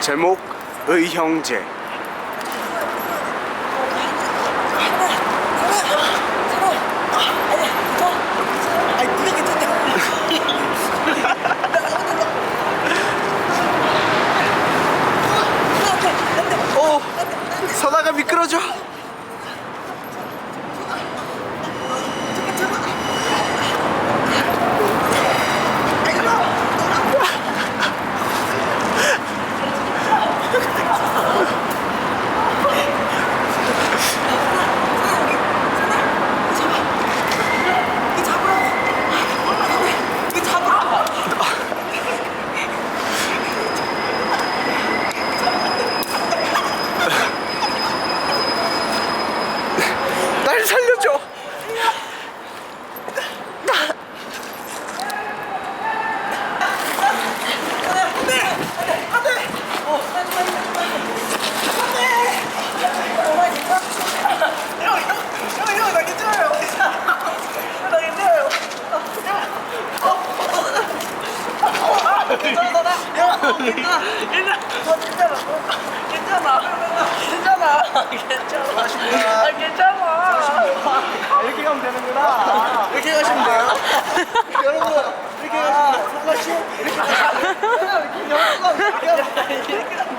제목 의형제? 오 서다가 미끄러져 이 잡으라고. 이 잡으라고. 날 살려줘 형, 형, 나 괜찮아요. 나 괜찮아요. 괜찮아. 형, 괜찮아. 괜찮아. 너 괜찮아. 괜찮아. 괜찮아. 괜찮아. 아, 괜찮아. 이렇게 가면 되는구나 이렇게 가시면 돼요. 여러분, 이렇게 가시면 돼요. 성가씨, 이렇게 가시면 돼요. 이렇게 가시면 돼요.